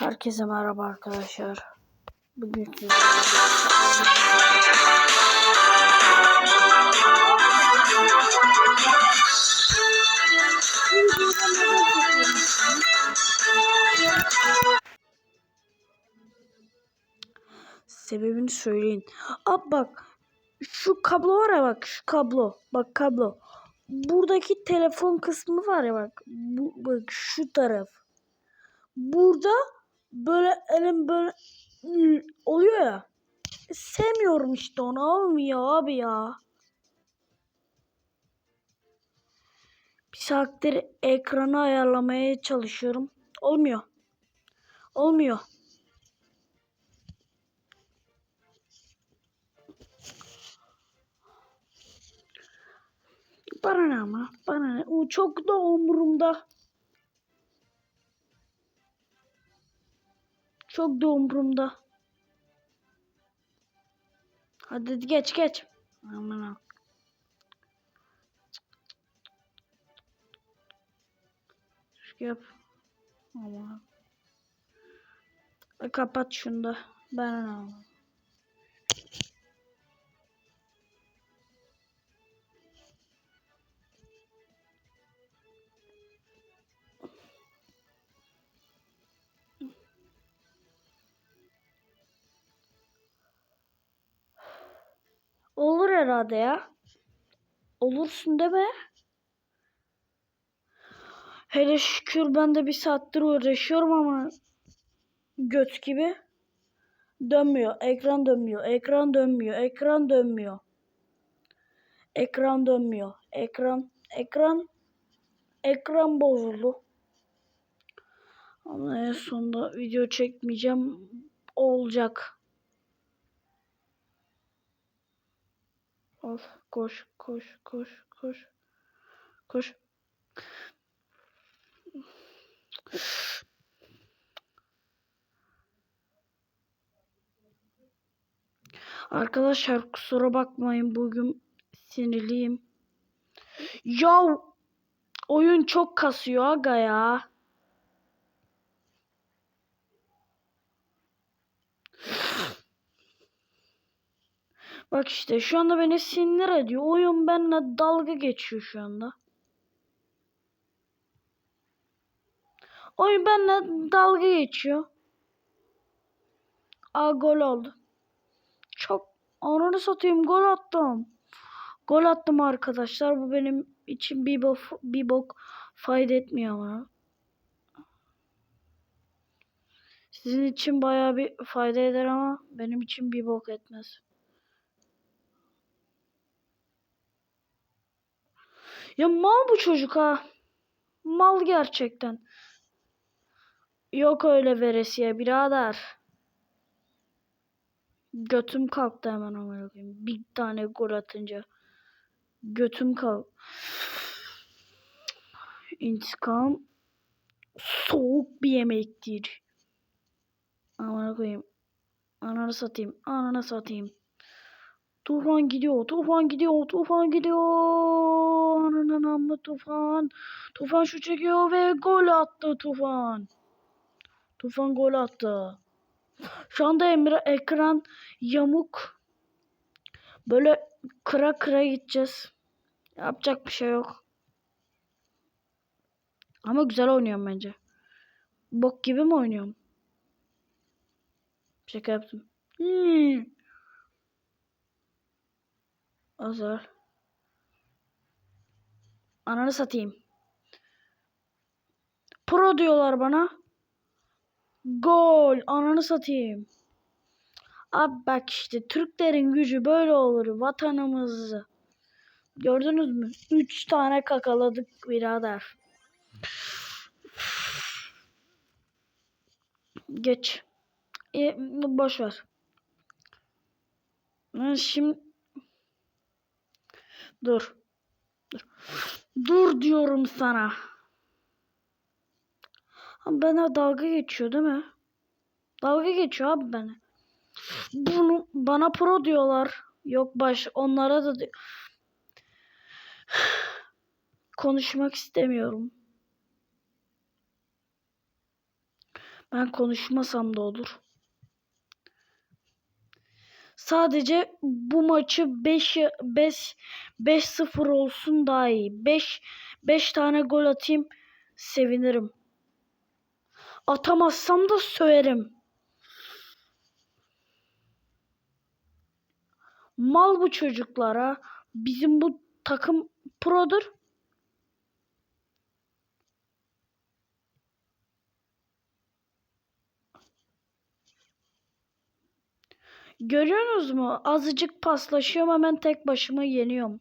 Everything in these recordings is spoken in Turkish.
Herkese merhaba arkadaşlar. Bugün Sebebini söyleyin. Abi bak şu kablo var ya bak şu kablo. Bak kablo. Buradaki telefon kısmı var ya bak. Bu, bak şu taraf. Burada böyle elim böyle ıı, oluyor ya. Sevmiyorum işte onu olmuyor abi ya. Bir saattir ekranı ayarlamaya çalışıyorum. Olmuyor. Olmuyor. Bana ne ama? Bana ne? O çok da umurumda. Çok da umurumda. Hadi geç geç. Aman Yap. Aman. E, Kapat şunu da. Ben ne Olur herhalde ya. Olursun deme. Hele şükür ben de bir saattir uğraşıyorum ama göt gibi dönmüyor. Ekran dönmüyor. Ekran dönmüyor. Ekran dönmüyor. Ekran dönmüyor. Ekran ekran ekran bozuldu. Ama en sonunda video çekmeyeceğim. Olacak. Of koş koş koş koş. Koş. Arkadaşlar kusura bakmayın bugün sinirliyim. Ya oyun çok kasıyor aga ya. Bak işte şu anda beni sinir ediyor. Oyun benimle dalga geçiyor şu anda. Oyun benimle dalga geçiyor. Aa gol oldu. Çok ananı satayım gol attım. Gol attım arkadaşlar. Bu benim için bir bok, bir bok fayda etmiyor ama. Sizin için bayağı bir fayda eder ama benim için bir bok etmez. Ya mal bu çocuk ha. Mal gerçekten. Yok öyle veresiye birader. Götüm kalktı hemen amına koyayım. Bir tane gol atınca. Götüm kalk. İntikam soğuk bir yemektir. Amına koyayım. Ananı satayım. Ananı satayım. Tufan gidiyor. Tufan gidiyor. Tufan gidiyor. Ananın amma Tufan. Tufan şu çekiyor ve gol attı Tufan. Tufan gol attı. Şu anda Emre ekran yamuk. Böyle kıra kıra gideceğiz. Yapacak bir şey yok. Ama güzel oynuyorum bence. Bok gibi mi oynuyorum? Şaka yaptım. Hmm. Azar. Ananı satayım. Pro diyorlar bana. Gol. Ananı satayım. Abi bak işte Türklerin gücü böyle olur. Vatanımızı. Gördünüz mü? Üç tane kakaladık birader. Geç. E, boş ver. Şimdi dur. Dur. Dur diyorum sana. Abi Bana dalga geçiyor değil mi? Dalga geçiyor abi bana. Bunu bana pro diyorlar. Yok baş onlara da konuşmak istemiyorum. Ben konuşmasam da olur. Sadece bu maçı 5 5 5-0 olsun daha iyi. 5 5 tane gol atayım sevinirim. Atamazsam da söverim. Mal bu çocuklara. Bizim bu takım produr. Görüyorsunuz mu? Azıcık paslaşıyorum hemen tek başıma yeniyorum.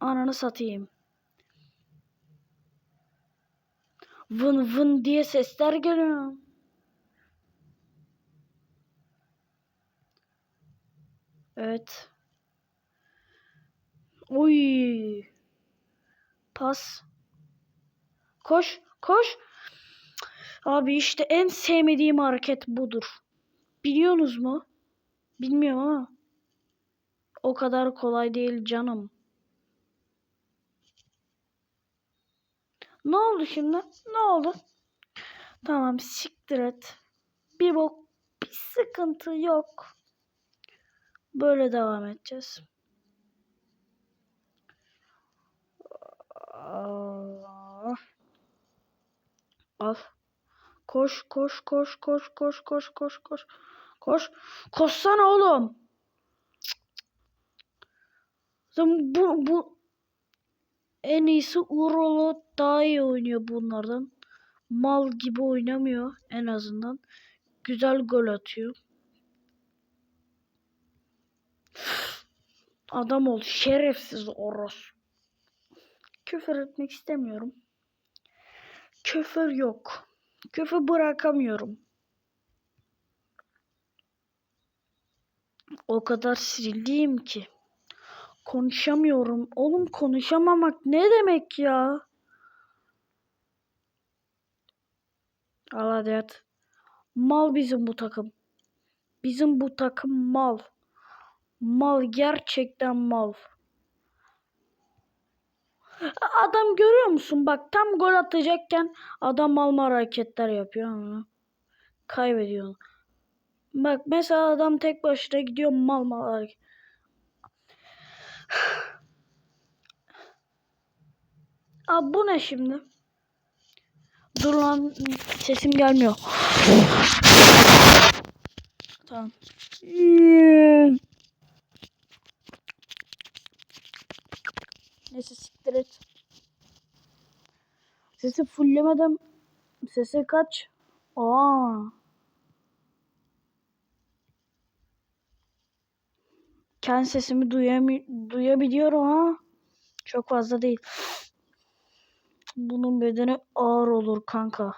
Ananı satayım. Vın vın diye sesler geliyor. Evet. Oy. Pas. Koş, koş. Abi işte en sevmediğim hareket budur. Biliyorsunuz mu? Bilmiyorum ama. O kadar kolay değil canım. Ne oldu şimdi? Ne oldu? Tamam siktir et. Bir bok bir sıkıntı yok. Böyle devam edeceğiz. Al. Koş koş koş koş koş koş koş koş. Koş. Koşsana oğlum. Bu bu en iyisi Urolo daha iyi oynuyor bunlardan. Mal gibi oynamıyor en azından. Güzel gol atıyor. Adam ol şerefsiz oros. Küfür etmek istemiyorum. Küfür yok. Küfür bırakamıyorum. O kadar sinirliyim ki. Konuşamıyorum. Oğlum konuşamamak ne demek ya? Al hadi at. Mal bizim bu takım. Bizim bu takım mal. Mal gerçekten mal. Adam görüyor musun? Bak tam gol atacakken adam mal hareketler yapıyor ama kaybediyor. Bak mesela adam tek başına gidiyor mal mal. Abi bu ne şimdi? Dur lan sesim gelmiyor. tamam. Neyse siktir et. Sesi fulllemedim. Sesi kaç? Aa. Kendi sesimi duyami duyabiliyorum ha. Çok fazla değil. Bunun bedeni ağır olur kanka.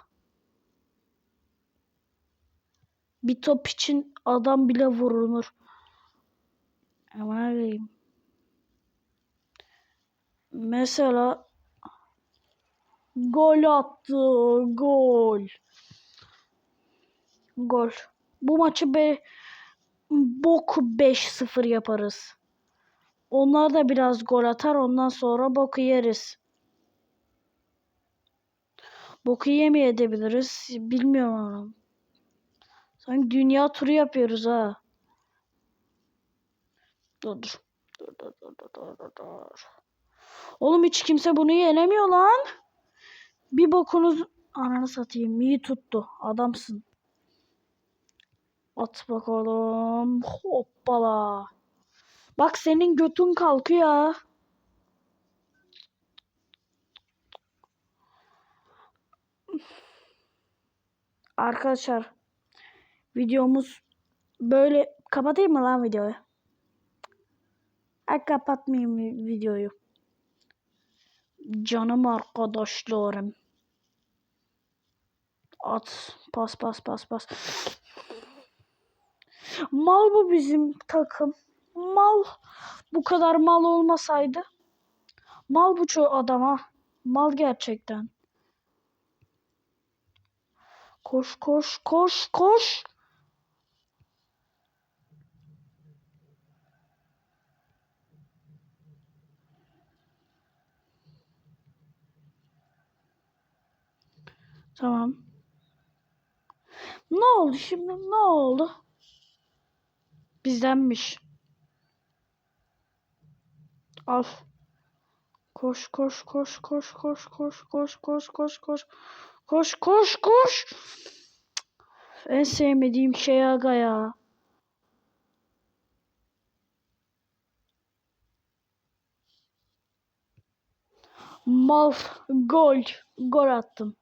Bir top için adam bile vurulur. Ama. Mesela gol attı. Gol. Gol. Bu maçı be boku 5-0 yaparız. Onlar da biraz gol atar. Ondan sonra boku yeriz. Boku yemeyebiliriz. Bilmiyorum ama. Sanki dünya turu yapıyoruz ha. Dur. Dur dur dur dur dur dur. Oğlum hiç kimse bunu yenemiyor lan. Bir bokunuz ananı satayım. İyi tuttu. Adamsın. At bakalım. Hoppala. Bak senin götün kalkıyor. Arkadaşlar videomuz böyle kapatayım mı lan videoyu? Ay kapatmayayım videoyu. Canım arkadaşlarım. At. Pas pas pas pas. Mal bu bizim takım. Mal. Bu kadar mal olmasaydı. Mal bu çoğu adama. Mal gerçekten. Koş koş koş koş. Tamam. Ne oldu şimdi? Ne oldu? Bizdenmiş. Al. Koş koş koş koş koş koş koş koş koş koş. Koş koş koş. En sevmediğim şey aga ya. Mal gol. Gol attım.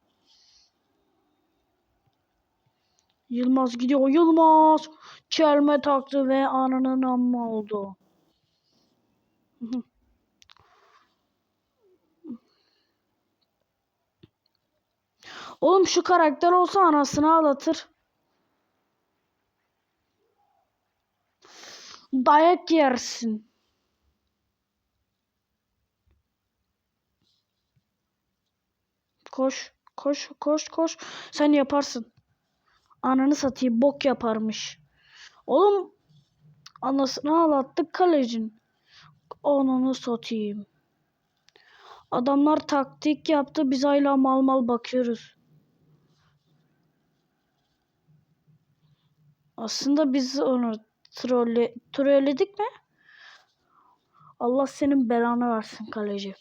Yılmaz gidiyor. Yılmaz. Çelme taktı ve ananın amma oldu. Oğlum şu karakter olsa anasını ağlatır. Dayak yersin. Koş, koş, koş, koş. Sen yaparsın. Ananı satayım bok yaparmış. Oğlum anasını ağlattık kalecin. Ananı satayım. Adamlar taktik yaptı biz hala mal mal bakıyoruz. Aslında biz onu trolle, trolledik mi? Allah senin belanı versin kaleci.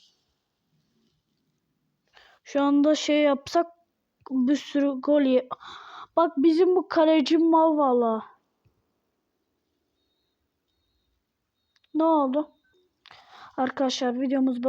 Şu anda şey yapsak bir sürü gol ye. Bak bizim bu kaleci mal valla. Ne oldu? Arkadaşlar videomuz.